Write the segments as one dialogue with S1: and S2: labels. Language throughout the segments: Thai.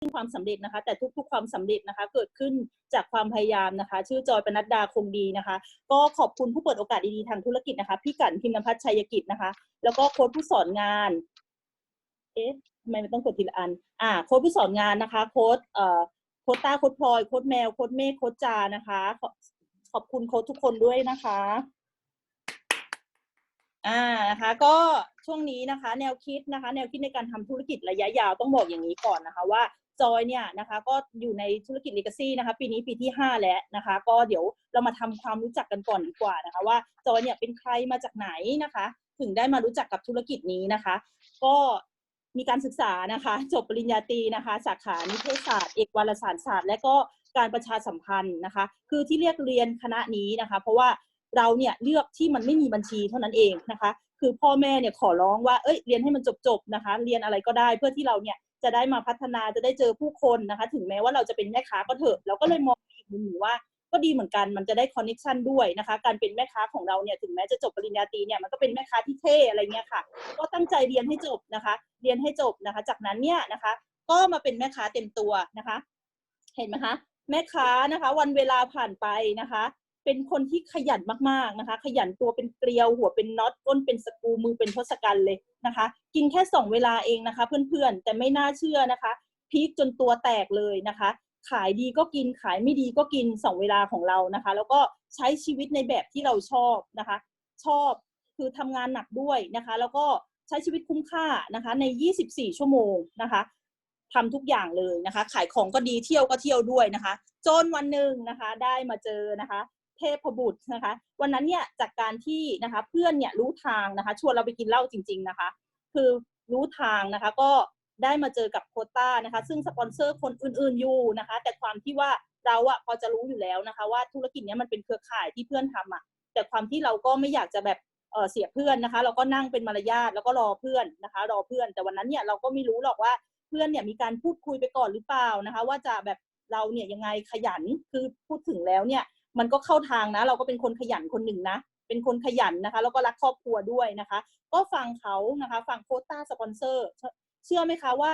S1: ความสำเร็จนะคะ แต่ทุกๆความสำเร็จนะคะ เกิดขึ้นจากความพยายามนะคะ ชื่อจอยปนัดดาคงดีนะคะ ก็ขอบคุณผู้เปิดโอกาสดีๆทางธุรกิจนะคะ พี่กันพิมพ์นภัทรชัยกิจนะคะ แล้วก็โค้ชผู้สอนงานเอ๊ะทำไมมันต้องกดทีละอัน อ่าโค้ชผู้สอนงานนะคะ โค้ชเอ่อโค้ชตาโค้ชพลอยโค้ชแมวโค้ชเมฆโค้ชจานะคะขอขอบคุณโค้ชทุกคนด้วยนะคะอ่านะคะก็ช่วงนี้นะคะ แนวคิดนะคะ แนวคิดในการทำธุรกิจระยะยาวต้องบอกอย่างนี้ก่อนนะคะ ว่า จอยเนี่ยนะคะก็อยู่ในธุรกิจ Legacy นะคะปีนี้ปีที่ 5 แล้วนะคะก็เดี๋ยวเรามาทำความรู้จักกันก่อนดีกว่านะคะว่าจอยเนี่ยเป็นใครมาจากไหนนะคะ ถึงได้มารู้จักกับธุรกิจนี้นะคะ ก็มีการศึกษานะคะจบปริญญาตรีนะคะ สาขานิเทศศาสตร์เอกวารสารศาสตร์ และก็การประชาสัมพันธ์นะคะ คือที่เรียกเรียนคณะนี้นะคะ เพราะว่าเราเนี่ยเลือกที่มันไม่มีบัญชีเท่านั้นเองนะคะ คือพ่อแม่เนี่ยขอร้องว่าเอ้ยเรียนให้มันจบๆนะคะ เรียนอะไรก็ได้เพื่อที่เราเนี่ย จะได้มาพัฒนาจะได้เจอผู้คนนะคะ ถึงแม้ว่าเราจะเป็นแม่ค้าก็เถอะเราก็เลยมองอีกมุมหนึ่งว่าก็ดีเหมือนกันมันจะได้คอนเน็ชันด้วยนะคะ การเป็นแม่ค้าของเราเนี่ยถึงแม้จะจบปริญญาตรีเนี่ยมันก็เป็นแม่ค้าที่เท่อะไรเงี้ยค่ะ ก็ตั้งใจเรียนให้จบนะคะ เรียนให้จบนะคะ จากนั้นเนี่ยนะคะ ก็มาเป็นแม่ค้าเต็มตัวนะคะ เห็นไหมคะ แม่ค้านะคะ วันเวลาผ่านไปนะคะ เป็นคนที่ขยันมากๆนะคะ ขยันตัวเป็นเกลียว หัวเป็นน็อตก้นเป็นสกูมือเป็นทศกัณฐ์เลยนะคะ กินแค่สองเวลาเองนะคะ เพื่อนๆ แต่ไม่น่าเชื่อนะคะพีคจนตัวแตกเลยนะคะ ขายดีก็กินขายไม่ดีก็กินสองเวลาของเรานะคะ แล้วก็ใช้ชีวิตในแบบที่เราชอบนะคะ ชอบคือทำงานหนักด้วยนะคะ แล้วก็ใช้ชีวิตคุ้มค่านะคะ ใน 24 ชั่วโมงนะคะทำทุกอย่างเลยนะคะ ขายของก็ดีเที่ยวก็เที่ยวด้วยนะคะ จนวันหนึ่งนะคะ ได้มาเจอนะคะ เทพบุตรนะคะ วันนั้นเนี่ยจากการที่นะคะเพื่อนเนี่ยรู้ทางนะคะชวนเราไปกินเหล้าจริง ๆนะคะ คือรู้ทางนะคะก็ได้มาเจอกับโคต้านะคะ ซึ่งสปอนเซอร์คนอื่นๆอยู่นะคะ แต่ความที่ว่าเราอะพอจะรู้อยู่แล้วนะคะ ว่าธุรกิจเนี้ยมันเป็นเครือข่ายที่เพื่อนทำอะแต่ความที่เราก็ไม่อยากจะแบบเออเสียเพื่อนนะคะ เราก็นั่งเป็นมารยาทแล้วก็รอเพื่อนนะคะ รอเพื่อน แต่วันนั้นเนี่ยเราก็ไม่รู้หรอกว่าเพื่อนเนี่ยมีการพูดคุยไปก่อนหรือเปล่านะคะ ว่าจะแบบเราเนี่ยยังไงขยันคือพูดถึงแล้วเนี่ย มันก็เข้าทางนะ เราก็เป็นคนขยันคนหนึ่งนะ เป็นคนขยันนะคะ แล้วก็รักครอบครัวด้วยนะคะ ก็ฟังเขานะคะ ฟังโคต้าสปอนเซอร์เชื่อไหมคะว่า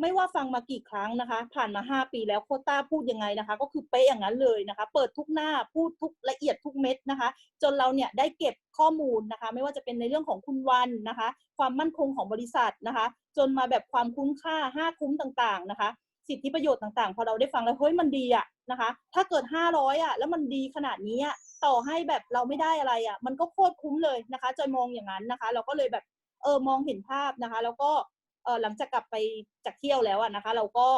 S1: ไม่ว่าฟังมากี่ครั้งนะคะ ผ่านมา 5 ปีแล้วโคต้าพูดยังไงนะคะ ก็คือเป๊ะอย่างนั้นเลยนะคะ เปิดทุกหน้าพูดทุกละเอียดทุกเม็ดนะคะ จนเราเนี่ยได้เก็บข้อมูลนะคะ ไม่ว่าจะเป็นในเรื่องของคุณวันนะคะ ความมั่นคงของบริษัทนะคะ จนมาแบบความคุ้มค่า 5 คุ้มต่างๆนะคะ สิทธิประโยชน์ต่างๆ พอเราได้ฟังแล้วเฮ้ยมันดีอะนะคะ ถ้าเกิด 500อะแล้วมันดีขนาดนี้อะต่อให้แบบเราไม่ได้อะไรอะมันก็โคตรคุ้มเลยนะคะจอยมองอย่างนั้นนะคะ เราก็เลยแบบเออมองเห็นภาพนะคะ แล้วก็เออหลังจากกลับไปจากเที่ยวแล้วอะนะคะ เราก็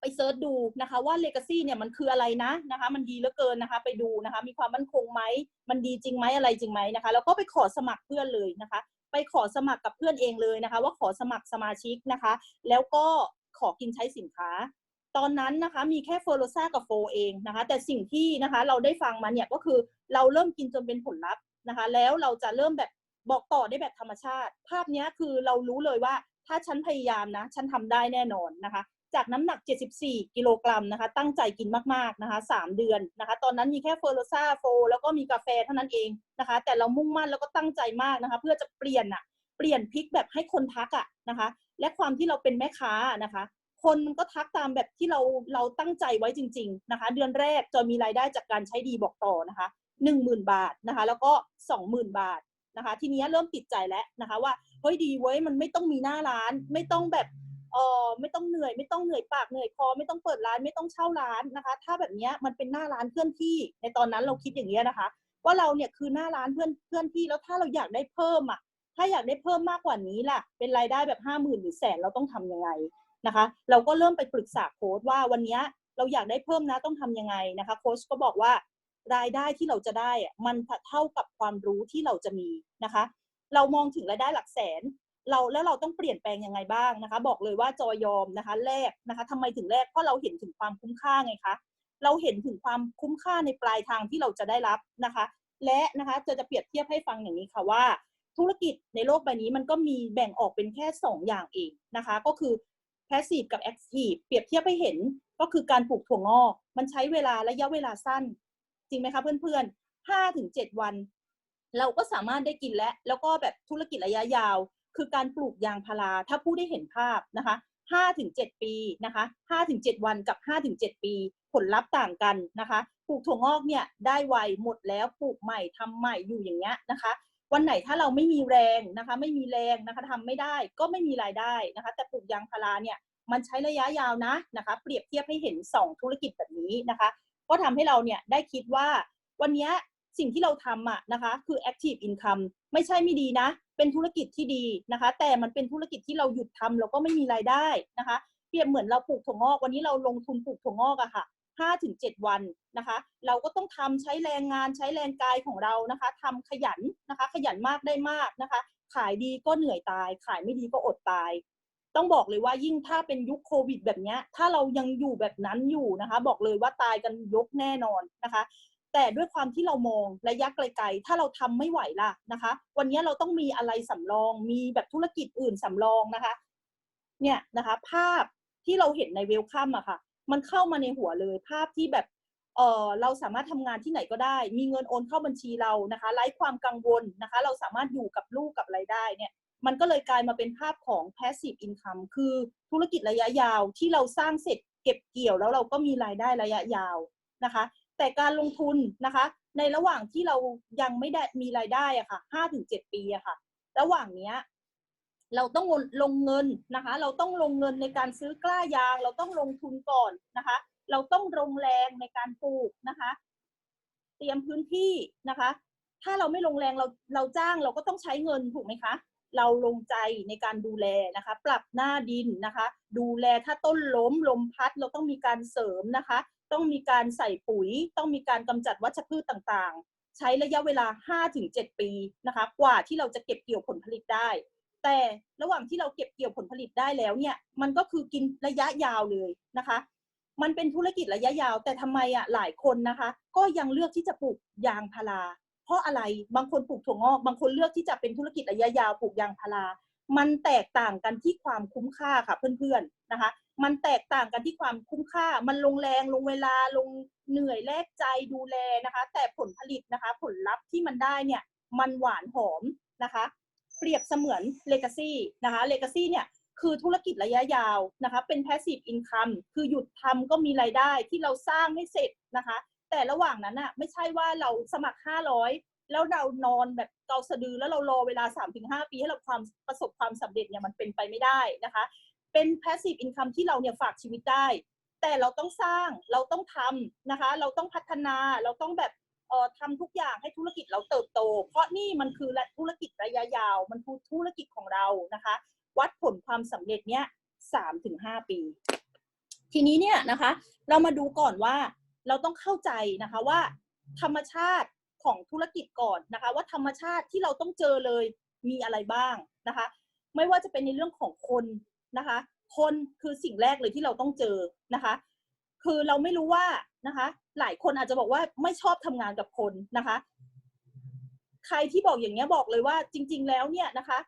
S1: ไปเซิร์ชดูนะคะว่าเลกาซี่เนี่ยมันคืออะไรนะนะคะ มันดีเหลือเกินนะคะ ไปดูนะคะ มีความมั่นคงไหมมันดีจริงไหมอะไรจริงไหมนะคะ แล้วก็ไปขอสมัครเพื่อนเลยนะคะ ไปขอสมัครกับเพื่อนเองเลยนะคะ ว่าขอสมัครสมาชิกนะคะ แล้วก็ ขอกินใช้สินค้า ตอนนั้นนะคะมีแค่เฟอร์โรซากับโฟเองนะคะ แต่สิ่งที่นะคะเราได้ฟังมาเนี่ยก็คือเราเริ่มกินจนเป็นผลลัพธ์นะคะ แล้วเราจะเริ่มแบบบอกต่อได้แบบธรรมชาติ ภาพนี้คือเรารู้เลยว่าถ้าฉันพยายามนะฉันทำได้แน่นอนนะคะ จากน้ำหนัก 74 กิโลกรัมนะคะ ตั้งใจกินมากๆนะคะ 3 เดือนนะคะ ตอนนั้นมีแค่เฟอร์โรซาโฟ แล้วก็มีกาแฟเท่านั้นเองนะคะ แต่เรามุ่งมั่นแล้วก็ตั้งใจมากนะคะ เพื่อจะเปลี่ยนอะ ลี่ยนพลิกแบบให้คนทักอะนะคะ และความที่เราเป็นแม่ค้านะคะ คนมันก็ทักตามแบบที่เราเราตั้งใจไว้จริง ๆนะคะ เดือนแรกจอยมีรายได้จากการใช้ดีบอกต่อนะคะหนึ่งหมื่นบาทนะคะ แล้วก็สองหมื่นบาทนะคะ ทีนี้เริ่มติดใจแล้วนะคะ ว่าเฮ้ยดีเว้ยมันไม่ต้องมีหน้าร้าน ไม่ต้องแบบเออไม่ต้องเหนื่อยไม่ต้องเหนื่อยปากเหนื่อยคอไม่ต้องเปิดร้านไม่ต้องเช่าร้านนะคะ ถ้าแบบนี้มันเป็นหน้าร้านเคลื่อนที่ในตอนนั้นเราคิดอย่างเงี้ยนะคะ ว่าเราเนี่ยคือหน้าร้านเพื่อนเพื่อนที่แล้วถ้าเราอยากได้เพิ่มอะ ถ้าอยากได้เพิ่มมากกว่านี้ล่ะ เป็นรายได้แบบห้าหมื่นหรือแสนเราต้องทำยังไงนะคะ เราก็เริ่มไปปรึกษาโค้ชว่าวันนี้เราอยากได้เพิ่มนะต้องทำยังไงนะคะโค้ชก็บอกว่ารายได้ที่เราจะได้อะมันเท่ากับความรู้ที่เราจะมีนะคะ เรามองถึงรายได้หลักแสน เราแล้วเราต้องเปลี่ยนแปลงยังไงบ้างนะคะ บอกเลยว่าจอยอมนะคะแรกนะคะทำไมถึงแรกเพราะเราเห็นถึงความคุ้มค่าไงคะเราเห็นถึงความคุ้มค่าในปลายทางที่เราจะได้รับนะคะ และนะคะจะจะเปรียบเทียบให้ฟังอย่างนี้ค่ะว่า ธุรกิจในโลกใบนี้มันก็มีแบ่งออกเป็นแค่ 2 อย่างเองนะคะ ก็คือ passive กับ active เปรียบเทียบให้เห็นก็คือการปลูกถั่วงอกมันใช้เวลาระยะเวลาสั้น จริงไหมคะเพื่อนๆ5ถึง7วัน เราก็สามารถได้กินแล้วแล้วก็แบบธุรกิจระยะยาว คือการปลูกยางพาราถ้าผู้ได้เห็นภาพนะคะ5ถึง7ปีนะคะ5ถึง7วันกับ5ถึง7ปี ผลลัพธ์ต่างกันนะคะ ปลูกถั่วงอกเนี่ยได้ไวหมดแล้วปลูกใหม่ทำใหม่อยู่อย่างเงี้ยนะคะ วันไหนถ้าเราไม่มีแรงนะคะ ไม่มีแรงนะคะทำไม่ได้ก็ไม่มีรายได้นะคะ แต่ปลูกยางพาราเนี่ยมันใช้ระยะยาวนะนะคะ เปรียบเทียบให้เห็น 2 ธุรกิจแบบนี้นะคะ ก็ทำให้เราเนี่ยได้คิดว่าวันนี้สิ่งที่เราทำอะนะคะ คือ active income ไม่ใช่ไม่ดีนะ เป็นธุรกิจที่ดีนะคะ แต่มันเป็นธุรกิจที่เราหยุดทำเราก็ไม่มีรายได้นะคะ เปรียบเหมือนเราปลูกถั่วงอกวันนี้เราลงทุนปลูกถั่วงอกอะค่ะ 5ถึง7วันนะคะ เราก็ต้องทำใช้แรงงานใช้แรงกายของเรานะคะทำขยันนะคะ ขยันมากได้มากนะคะ ขายดีก็เหนื่อยตาย ขายไม่ดีก็อดตาย ต้องบอกเลยว่ายิ่งถ้าเป็นยุคโควิดแบบเนี้ยถ้าเรายังอยู่แบบนั้นอยู่นะคะ บอกเลยว่าตายกันยกแน่นอนนะคะแต่ด้วยความที่เรามองระยะไกลๆ ถ้าเราทำไม่ไหวล่ะนะคะ วันนี้เราต้องมีอะไรสำรอง มีแบบธุรกิจอื่นสำรองนะคะ เนี่ยนะคะ ภาพที่เราเห็นในเวลคัมอะค่ะ มันเข้ามาในหัวเลย ภาพที่แบบเออเราสามารถทำงานที่ไหนก็ได้ มีเงินโอนเข้าบัญชีเรานะคะไร้ความกังวลนะคะ เราสามารถอยู่กับลูกกับอะไรได้เนี่ยมันก็เลยกลายมาเป็นภาพของ passive income คือธุรกิจระยะยาวที่เราสร้างเสร็จเก็บเกี่ยวแล้วเราก็มีรายได้ระยะยาวนะคะ แต่การลงทุนนะคะ ในระหว่างที่เรายังไม่ได้มีรายได้อะค่ะห้าถึงเจ็ดปีอะค่ะ ระหว่างเนี้ย เราต้องลงเงินนะคะ เราต้องลงเงินในการซื้อกล้ายาง เราต้องลงทุนก่อนนะคะ เราต้องลงแรงในการปลูกนะคะ เตรียมพื้นที่นะคะ ถ้าเราไม่ลงแรงเราเราจ้างเราก็ต้องใช้เงินถูกไหมคะ เราลงใจในการดูแลนะคะ ปรับหน้าดินนะคะ ดูแลถ้าต้นล้มลมพัด เราต้องมีการเสริมนะคะ ต้องมีการใส่ปุ๋ย ต้องมีการกำจัดวัชพืชต่างๆ ใช้ระยะเวลา 5-7 ปีนะคะ กว่าที่เราจะเก็บเกี่ยวผลผลิตได้ แต่ระหว่างที่เราเก็บเกี่ยวผลผลิตได้แล้วเนี่ย มันก็คือกินระยะยาวเลยนะคะ มันเป็นธุรกิจระยะยาว แต่ทำไมอะหลายคนนะคะ ก็ยังเลือกที่จะปลูกยางพาราเพราะอะไรบางคนปลูกถั่วงอก บางคนเลือกที่จะเป็นธุรกิจระยะยาวปลูกยางพารา มันแตกต่างกันที่ความคุ้มค่าค่ะเพื่อนๆนะคะ มันแตกต่างกันที่ความคุ้มค่า มันลงแรงลงเวลาลงเหนื่อยแลกใจดูแลนะคะ แต่ผลผลิตนะคะ ผลลัพธ์ที่มันได้เนี่ย มันหวานหอมนะคะ เปรียบเสมือน Legacy นะคะ Legacy เนี่ยคือธุรกิจระยะยาวนะคะ เป็น passive income คือหยุดทำก็มีรายได้ที่เราสร้างให้เสร็จนะคะ แต่ระหว่างนั้นอะไม่ใช่ว่าเราสมัคร 500 แล้วเรานอนแบบเกาสะดือแล้วเรารอเวลา 3-5 ปีให้เราความประสบความสำเร็จเนี่ยมันเป็นไปไม่ได้นะคะ เป็น passive income ที่เราเนี่ยฝากชีวิตได้ แต่เราต้องสร้างเราต้องทำนะคะ เราต้องพัฒนาเราต้องแบบเอ่อทำทุกอย่างให้ธุรกิจเราเติบ นี่มันคือธุรกิจระยะยาว มันคือธุรกิจของเรานะคะ วัดผลความสำเร็จเนี่ยสามถึงห้าปี ทีนี้เนี่ยนะคะ เรามาดูก่อนว่าเราต้องเข้าใจนะคะว่า ธรรมชาติของธุรกิจก่อนนะคะ ว่าธรรมชาติที่เราต้องเจอเลยมีอะไรบ้างนะคะ ไม่ว่าจะเป็นในเรื่องของคนนะคะ คนคือสิ่งแรกเลยที่เราต้องเจอนะคะ คือเราไม่รู้ว่านะคะ หลายคนอาจจะบอกว่าไม่ชอบทำงานกับคนนะคะ ใครที่บอกอย่างเงี้ยบอกเลยว่าจริง ๆ แล้วเนี่ยนะคะ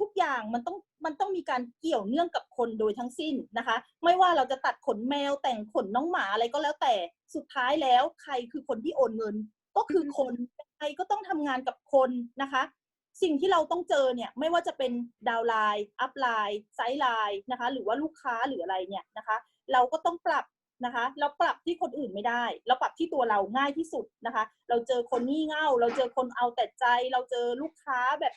S1: ทุกอย่างมันต้องมันต้องมีการเกี่ยวเนื่องกับคนโดยทั้งสิ้นนะคะ ไม่ว่าเราจะตัดขนแมวแต่งขนน้องหมาอะไรก็แล้วแต่สุดท้ายแล้ว ใครคือคนที่โอนเงิน ก็คือคนใครก็ต้องทำงานกับคนนะคะ สิ่งที่เราต้องเจอเนี่ยไม่ว่าจะเป็นดาวไลน์อัพไลน์ไซด์ไลน์นะคะ หรือว่าลูกค้าหรืออะไรเนี่ยนะคะ เราก็ต้องปรับ นะคะ เราปรับที่คนอื่นไม่ได้ เราปรับที่ตัวเราง่ายที่สุดนะคะ เราเจอคนงี่เง่า เราเจอคนเอาแต่ใจ เราเจอลูกค้าแบบ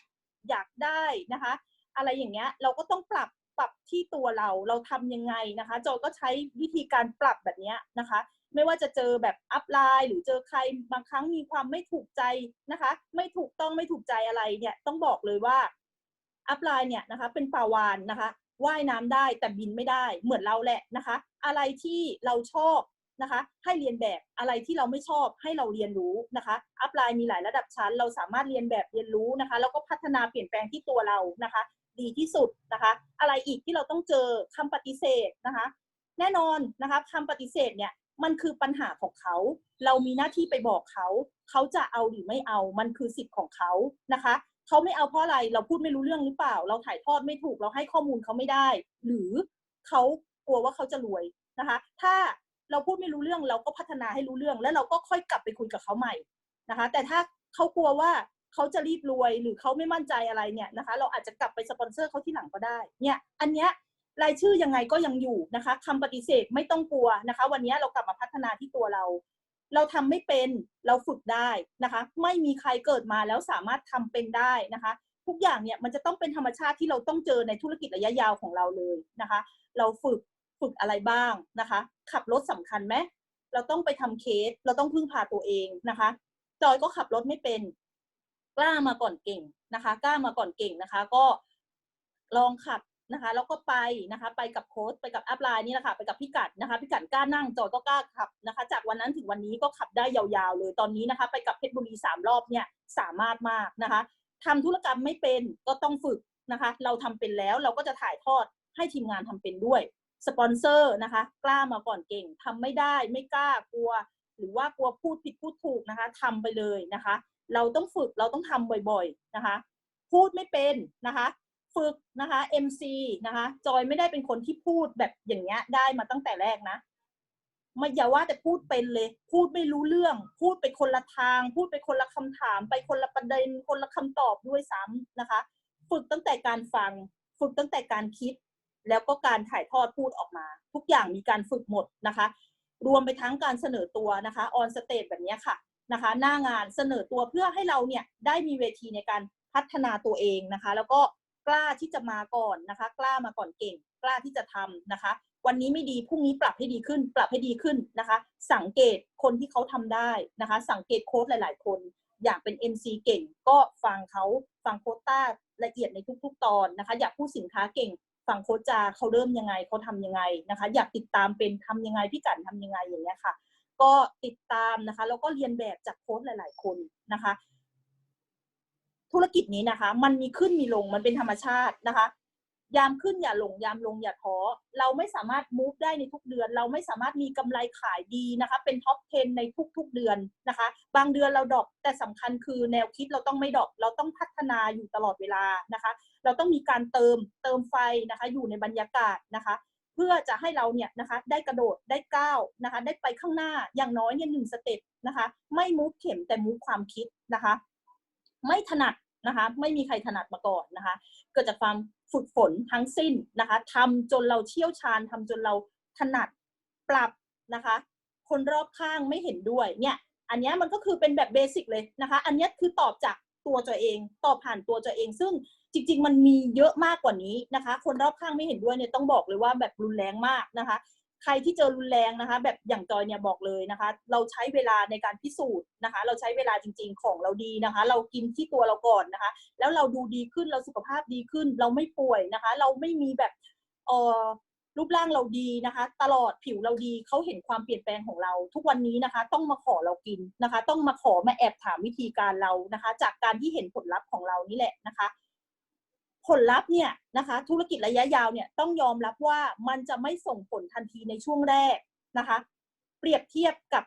S1: อยากได้นะคะ อะไรอย่างเงี้ยเราก็ต้องปรับปรับที่ตัวเราเราทำยังไงนะคะจอยก็ใช้วิธีการปรับแบบเนี้ยนะคะ ไม่ว่าจะเจอแบบอัพไลน์หรือเจอใครบางครั้งมีความไม่ถูกใจนะคะ ไม่ถูกต้องไม่ถูกใจอะไรเนี่ยต้องบอกเลยว่าอัพไลน์เนี่ยนะคะเป็นปาวานนะคะ ว่ายน้ำได้แต่บินไม่ได้เหมือนเราแหละนะคะ อะไรที่เราชอบนะคะ ให้เรียนแบบอะไรที่เราไม่ชอบให้เราเรียนรู้นะคะ อัพไลน์มีหลายระดับชั้น เราสามารถเรียนแบบเรียนรู้นะคะ แล้วก็พัฒนาเปลี่ยนแปลงที่ตัวเรานะคะ ดีที่สุดนะคะ อะไรอีกที่เราต้องเจอคำปฏิเสธนะคะ แน่นอนนะคะคำปฏิเสธเนี่ยมันคือปัญหาของเขา เรามีหน้าที่ไปบอกเขา เขาจะเอาหรือไม่เอา มันคือสิทธิ์ของเขานะคะ เขาไม่เอาเพราะอะไรเราพูดไม่รู้เรื่องหรือเปล่า เราถ่ายทอดไม่ถูกเราให้ข้อมูลเขาไม่ได้ หรือเขากลัวว่าเขาจะรวยนะคะ ถ้าเราพูดไม่รู้เรื่องเราก็พัฒนาให้รู้เรื่อง แล้วเราก็ค่อยกลับไปคุยกับเขาใหม่นะคะ แต่ถ้าเขากลัวว่าเขาจะรีบรวยหรือเขาไม่มั่นใจอะไรเนี่ยนะคะ เราอาจจะกลับไปสปอนเซอร์เขาที่หลังก็ได้เนี่ยอันเนี้ยรายชื่อยังไงก็ยังอยู่นะคะคำปฏิเสธไม่ต้องกลัวนะคะ วันนี้เรากลับมาพัฒนาที่ตัวเรา เราทำไม่เป็นเราฝึกได้นะคะ ไม่มีใครเกิดมาแล้วสามารถทำเป็นได้นะคะ ทุกอย่างเนี่ยมันจะต้องเป็นธรรมชาติที่เราต้องเจอในธุรกิจระยะยาวของเราเลยนะคะ เราฝึกฝึกอะไรบ้างนะคะ ขับรถสำคัญไหมเราต้องไปทำเคส เราต้องพึ่งพาตัวเองนะคะจอยก็ขับรถไม่เป็น กล้ามาก่อนเก่งนะคะ กล้ามาก่อนเก่งนะคะ ก็ลองขับ นะคะแล้วก็ไปนะคะไปกับโค้ชไปกับแอัพไลน์นี่แหละค่ะไปกับพี่กัดนะคะพี่กัดกล้านั่งจอยก็กล้าขับนะคะ จากวันนั้นถึงวันนี้ก็ขับได้ยาวๆเลยตอนนี้นะคะ ไปกับเพชรบุรีสามรอบเนี่ยสามารถมากนะคะทำธุรกรรมไม่เป็นก็ต้องฝึกนะคะ เราทำเป็นแล้วเราก็จะถ่ายทอดให้ทีมงานทำเป็นด้วยสปอนเซอร์นะคะ กล้ามาก่อนเก่งทำไม่ได้ไม่กล้ากลัว หรือว่ากลัวพูดผิดพูดถูกนะคะทำไปเลยนะคะ เราต้องฝึกเราต้องทำบ่อย ๆนะคะ พูดไม่เป็นนะคะ ฝึกนะคะ MC นะคะ จอยไม่ได้เป็นคนที่พูดแบบอย่างเงี้ยได้มาตั้งแต่แรกนะไม่อย่าว่าแต่พูดเป็นเลย พูดไม่รู้เรื่อง พูดไปคนละทาง พูดไปคนละคำถาม ไปคนละประเด็น คนละคำตอบด้วยซ้ำนะคะ ฝึกตั้งแต่การฟัง ฝึกตั้งแต่การคิด แล้วก็การถ่ายทอดพูดออกมา ทุกอย่างมีการฝึกหมดนะคะ รวมไปทั้งการเสนอตัวนะคะออนสเตจแบบนี้ค่ะนะคะ หน้างานเสนอตัวเพื่อให้เราเนี่ยได้มีเวทีในการพัฒนาตัวเองนะคะ แล้วก็ กล้าที่จะมาก่อนนะคะ กล้ามาก่อนเก่ง กล้าที่จะทำนะคะ วันนี้ไม่ดีพรุ่งนี้ปรับให้ดีขึ้น ปรับให้ดีขึ้นนะคะ สังเกตคนที่เขาทำได้นะคะ สังเกตโค้ดหลาย ๆ คน อยากเป็น MC เก่ง ก็ฟังเขาฟังโค้ดต้าละเอียดในทุก ๆ ตอนนะคะ อยากพูดสินค้าเก่งฟังโค้ชจาเขาเริ่มยังไงเขาทำยังไงนะคะ อยากติดตามเป็นทำยังไงพี่กันทำยังไงอย่างเงี้ยค่ะ ก็ติดตามนะคะแล้วก็เรียนแบบจากโค้ชหลาย ๆ คนนะคะ ธุรกิจนี้นะคะ มันมีขึ้นมีลงมันเป็นธรรมชาตินะคะ ยามขึ้นอย่าหลง ยามลงอย่าท้อเราไม่สามารถมูฟได้ในทุกเดือน เราไม่สามารถมีกำไรขายดีนะคะ เป็นท็อป 10 ในทุก ๆ เดือนนะคะ บางเดือนเราดอปแต่สำคัญคือแนวคิดเราต้องไม่ดอปเราต้องพัฒนาอยู่ตลอดเวลานะคะ เราต้องมีการเติมเติมไฟนะคะ อยู่ในบรรยากาศนะคะเพื่อจะให้เราเนี่ยนะคะได้กระโดดได้ก้าวนะคะ ได้ไปข้างหน้าอย่างน้อยเนี่ยหนึ่งสเต็ปนะคะ ไม่มูฟเข็มแต่มูฟความคิดนะคะ ไม่ถนัดนะคะ ไม่มีใครถนัดมาก่อนนะคะ เกิดจากความฝึกฝนทั้งสิ้นนะคะทำจนเราเชี่ยวชาญทำจนเราถนัดปรับนะคะ คนรอบข้างไม่เห็นด้วยเนี่ยอันนี้มันก็คือเป็นแบบเบสิกเลยนะคะ อันนี้คือตอบจากตัวตัวเอง ตอบผ่านตัวตัวเอง ซึ่งจริง ๆ มันมีเยอะมากกว่านี้นะคะ คนรอบข้างไม่เห็นด้วยเนี่ยต้องบอกเลยว่าแบบรุนแรงมากนะคะ ใครที่เจอรุนแรงนะคะ แบบอย่างจอยเนี่ยบอกเลยนะคะ เราใช้เวลาในการพิสูจน์นะคะ เราใช้เวลาจริง ๆ ของเราดีนะคะ เรากินที่ตัวเราก่อนนะคะ แล้วเราดูดีขึ้นเราสุขภาพดีขึ้น เราไม่ป่วยนะคะ เราไม่มีแบบเออรูปร่างเราดีนะคะ ตลอดผิวเราดีเขาเห็นความเปลี่ยนแปลงของเรา ทุกวันนี้นะคะ ต้องมาขอเรากินนะคะ ต้องมาขอมาแอบถามวิธีการเรานะคะ จากการที่เห็นผลลัพธ์ของเรานี่แหละนะคะ ผลลัพธ์เนี่ยนะคะธุรกิจระยะยาวเนี่ยต้องยอมรับว่ามันจะไม่ส่งผลทันทีในช่วงแรกนะคะ เปรียบเทียบกับ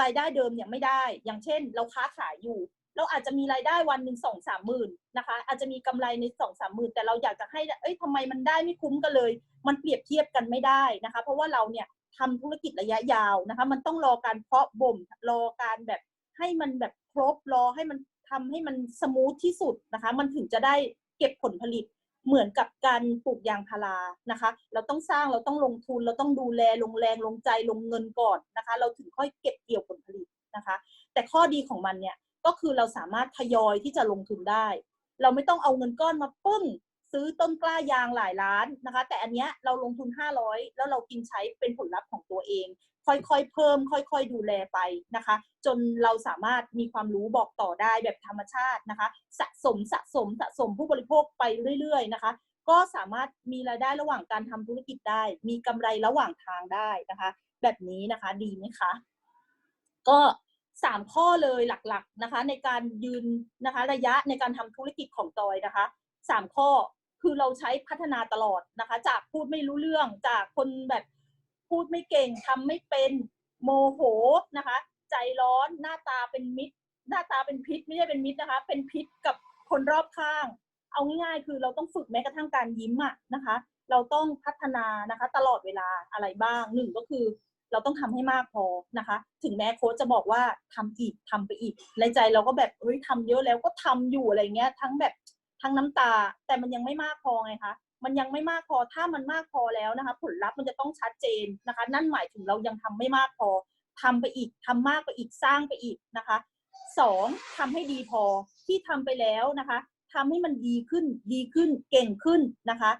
S1: รายได้เดิมเนี่ยไม่ได้ อย่างเช่น เราค้าขายอยู่ เราอาจจะมีรายได้วันหนึ่งสองสามหมื่นนะคะ อาจจะมีกำไรในสองสามหมื่นแต่เราอยากจะให้เอ้ยทำไมมันได้ไม่คุ้มกันเลย มันเปรียบเทียบกันไม่ได้นะคะ เพราะว่าเราเนี่ยทำธุรกิจระยะยาวนะคะ มันต้องรอการเพาะบ่มรอการแบบให้มันแบบครบรอให้มันทำให้มันสมูทที่สุดนะคะ มันถึงจะได้ ก็บผลผลิตเหมือนกับการปลูกยางพารานะคะ เราต้องสร้างเราต้องลงทุนเราต้องดูแลลงแรงลงใจลงเงินก่อนนะคะ เราถึงค่อยเก็บเกี่ยวผลผลิตนะคะ แต่ข้อดีของมันเนี่ยก็คือเราสามารถทยอยที่จะลงทุนได้ เราไม่ต้องเอาเงินก้อนมาปึ้งซื้อต้นกล้ายางหลายล้านนะคะ แต่อันเนี้ยเราลงทุน 500 แล้วเรากินใช้เป็นผลลัพธ์ของตัวเอง ค่อยๆเพิ่ม ค่อยๆดูแลไปนะคะ จนเราสามารถมีความรู้บอกต่อได้แบบธรรมชาตินะคะ สะสมสะสมสะสมผู้บริโภคไปเรื่อย ๆ นะคะ ก็สามารถมีรายได้ระหว่างการทำธุรกิจได้ มีกำไรระหว่างทางได้นะคะ แบบนี้นะคะดีไหมคะ ก็สามข้อเลยหลักๆนะคะ ในการยืนนะคะ ระยะในการทำธุรกิจของจอยนะคะสามข้อคือเราใช้พัฒนาตลอดนะคะ จากพูดไม่รู้เรื่องจากคนแบบ พูดไม่เก่งทำไม่เป็นโมโหนะคะ ใจร้อนหน้าตาเป็นมิตร หน้าตาเป็นพิษไม่ใช่เป็นมิตรนะคะ เป็นพิษกับคนรอบข้าง เอาง่ายๆคือเราต้องฝึกแม้กระทั่งการยิ้มอะนะคะ เราต้องพัฒนานะคะ ตลอดเวลาอะไรบ้างหนึ่งก็คือเราต้องทำให้มากพอนะคะ ถึงแม้โค้ชจะบอกว่าทำอีกทำไปอีก ในใจเราก็แบบเฮ้ยทำเยอะแล้วก็ทำอยู่อะไรเงี้ย ทั้งแบบทั้งน้ำตา แต่มันยังไม่มากพอไงคะ มันยังไม่มากพอ ถ้ามันมากพอแล้วนะคะ ผลลัพธ์มันจะต้องชัดเจนนะคะ นั่นหมายถึงเรายังทำไม่มากพอทำไปอีกทำมากไปอีกสร้างไปอีกนะคะสองทำให้ดีพอที่ทำไปแล้วนะคะทำให้มันดีขึ้นดีขึ้นเก่งขึ้นนะคะ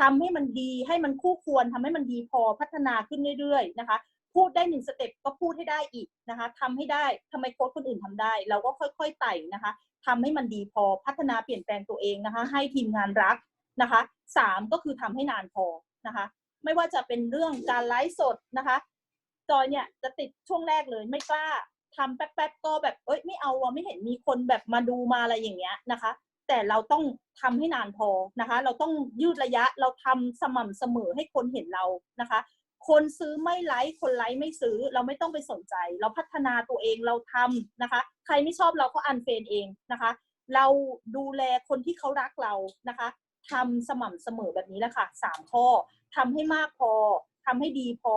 S1: ทำให้มันดีให้มันคู่ควรทำให้มันดีพอพัฒนาขึ้นเรื่อยๆนะคะพูดได้หนึ่งสเต็ปก็พูดให้ได้อีกนะคะทำให้ได้ทำไมโค้ชคนอื่นทำได้ เราก็ค่อยๆไต่นะคะทำให้มันดีพอพัฒนาเปลี่ยนแปลงตัวเองนะคะ ให้ทีมงานรัก นะคะสามก็คือทำให้นานพอนะคะ ไม่ว่าจะเป็นเรื่องการไลฟ์สดนะคะจอยเนี่ยจะติดช่วงแรกเลยไม่กล้าทำแป๊บๆก็แบบเอ้ยไม่เอาอะไม่เห็นมีคนแบบมาดูมาอะไรอย่างเงี้ยนะคะ แต่เราต้องทำให้นานพอนะคะ เราต้องยืดระยะเราทำสม่ำเสมอให้คนเห็นเรานะคะ คนซื้อไม่ไลค์คนไลค์ไม่ซื้อเราไม่ต้องไปสนใจ เราพัฒนาตัวเองเราทำนะคะ ใครไม่ชอบเราก็อันเฟนเองนะคะ เราดูแลคนที่เขารักเรานะคะ ทำสม่ำเสมอแบบนี้แหละค่ะสามข้อทำให้มากพอทำให้ดีพอ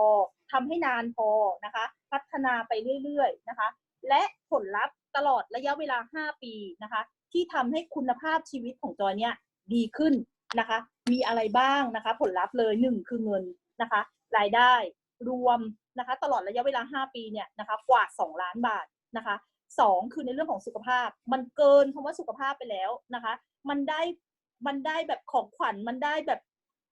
S1: ทำให้นานพอนะคะ พัฒนาไปเรื่อยๆนะคะ และผลลัพธ์ตลอดระยะเวลา 5 ปีนะคะ ที่ทำให้คุณภาพชีวิตของจอยเนี่ยดีขึ้นนะคะ มีอะไรบ้างนะคะ ผลลัพธ์เลยหนึ่งคือเงินนะคะ รายได้รวมนะคะ ตลอดระยะเวลา 5 ปีเนี่ยนะคะกว่า 2 ล้านบาทนะคะสองคือในเรื่องของสุขภาพ มันเกินคำว่าสุขภาพไปแล้วนะคะ มันได้ มันได้แบบของขวัญมันได้แบบ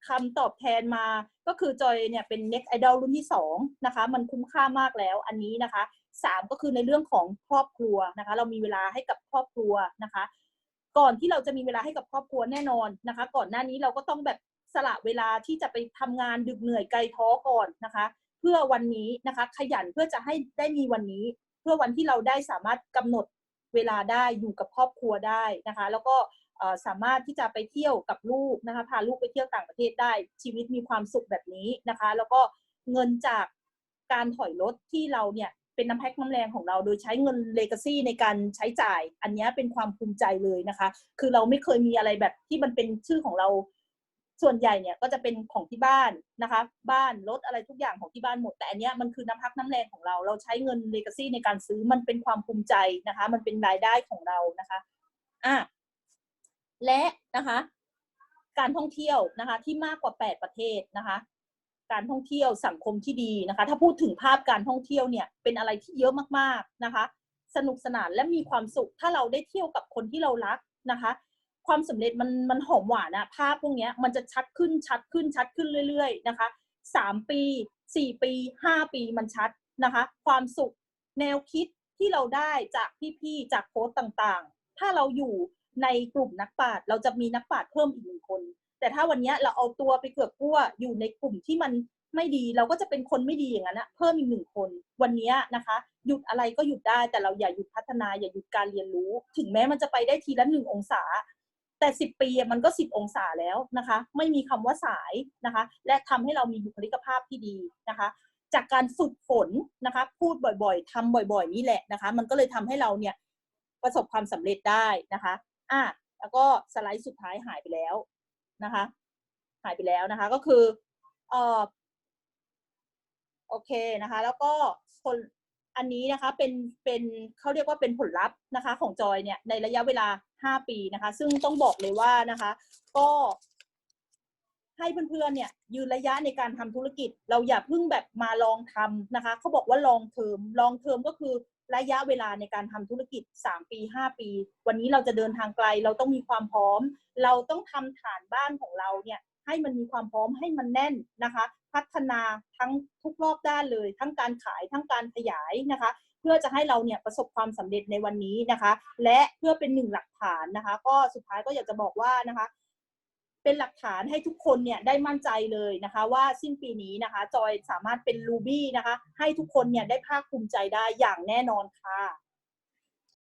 S1: คำตอบแทนมา ก็คือจอยเนี่ยเป็น next idol รุ่นที่2นะคะ มันคุ้มค่ามากแล้วอันนี้นะคะสามก็คือในเรื่องของครอบครัวนะคะ เรามีเวลาให้กับครอบครัวนะคะ ก่อนที่เราจะมีเวลาให้กับครอบครัวแน่นอนนะคะ ก่อนหน้านี้เราก็ต้องแบบสละเวลาที่จะไปทำงานดึกเหนื่อยไกลท้อก่อนนะคะ เพื่อวันนี้นะคะ ขยันเพื่อจะให้ได้มีวันนี้ เพื่อวันที่เราได้สามารถกำหนดเวลาได้อยู่กับครอบครัวได้นะคะ แล้วก็ สามารถที่จะไปเที่ยวกับลูกนะคะพาลูกไปเที่ยวต่างประเทศได้ชีวิตมีความสุขแบบนี้นะคะ แล้วก็เงินจากการถอยรถที่เราเนี่ยเป็นน้ำแพ็คน้ำแรงของเราโดยใช้เงินเลกาซีในการใช้จ่าย อันนี้เป็นความภูมิใจเลยนะคะ คือเราไม่เคยมีอะไรแบบที่มันเป็นชื่อของเราส่วนใหญ่เนี่ยก็จะเป็นของที่บ้านนะคะ บ้านรถอะไรทุกอย่างของที่บ้านหมด แต่อันนี้มันคือน้ำพักน้ำแรงของเรา เราใช้เงินเลกาซีในการซื้อมันเป็นความภูมิใจนะคะ มันเป็นรายได้ของเรานะคะอะ และนะคะการท่องเที่ยวนะคะที่มากกว่า 8 ประเทศนะคะการท่องเที่ยวสังคมที่ดีนะคะ ถ้าพูดถึงภาพการท่องเที่ยวเนี่ยเป็นอะไรที่เยอะมากๆนะคะ สนุกสนานและมีความสุขถ้าเราได้เที่ยวกับคนที่เรารักนะคะ ความสำเร็จมันมันหอมหวานนะภาพพวกนี้มันจะชัดขึ้นชัดขึ้นชัดขึ้นเรื่อย ๆ นะคะสามปีสี่ปีห้าปีมันชัดนะคะ ความสุขแนวคิดที่เราได้จากพี่ๆจากโค้ชต่างๆ ถ้าเราอยู่ ในกลุ่มนักปราชญ์เราจะมีนักปราชญ์เพิ่มอีกหนึ่งคน แต่ถ้าวันนี้เราเอาตัวไปเกือบกลัวอยู่ในกลุ่มที่มันไม่ดีเราก็จะเป็นคนไม่ดีอย่างนั้นนะเพิ่มอีกหนึ่งคน วันนี้นะคะ หยุดอะไรก็หยุดได้แต่เราอย่าหยุดพัฒนาอย่าหยุดการเรียนรู้ ถึงแม้มันจะไปได้ทีละหนึ่งองศา แต่สิบปีมันก็สิบองศาแล้วนะคะ ไม่มีคำว่าสายนะคะ และทำให้เรามีบุคลิกภาพที่ดีนะคะ จากการฝึกฝนนะคะ พูดบ่อยๆทำบ่อย ๆ นี่แหละนะคะ มันก็เลยทำให้เราเนี่ยประสบความสำเร็จได้นะคะ อะแล้วก็สไลด์สุดท้ายหายไปแล้วนะคะ หายไปแล้วนะคะ ก็คือเออโอเคนะคะ แล้วก็คนอันนี้นะคะเป็นเป็นเขาเรียกว่าเป็นผลลัพธ์นะคะ ของจอยเนี่ยในระยะเวลา 5 ปีนะคะ ซึ่งต้องบอกเลยว่านะคะ ก็ ให้เพื่อนๆเนี่ยยืนระยะในการทำธุรกิจ เราอย่าเพิ่งแบบมาลองทำนะคะเขาบอกว่าลองเทอมลองเทอมก็คือระยะเวลาในการทำธุรกิจ 3 ปี 5 ปี วันนี้เราจะเดินทางไกล เราต้องมีความพร้อม เราต้องทำฐานบ้านของเราเนี่ยให้มันมีความพร้อมให้มันแน่นนะคะ พัฒนาทั้งทุกรอบด้านเลย ทั้งการขายทั้งการขยายนะคะ เพื่อจะให้เราเนี่ยประสบความสำเร็จในวันนี้นะคะ และเพื่อเป็นหนึ่งหลักฐานนะคะ ก็สุดท้ายก็อยากจะบอกว่านะคะ เป็นหลักฐานให้ทุกคนเนี่ยได้มั่นใจเลยนะคะ ว่าสิ้นปีนี้นะคะ จอยสามารถเป็นรูบี้นะคะ ให้ทุกคนเนี่ยได้ภาคภูมิใจได้อย่างแน่นอนค่ะ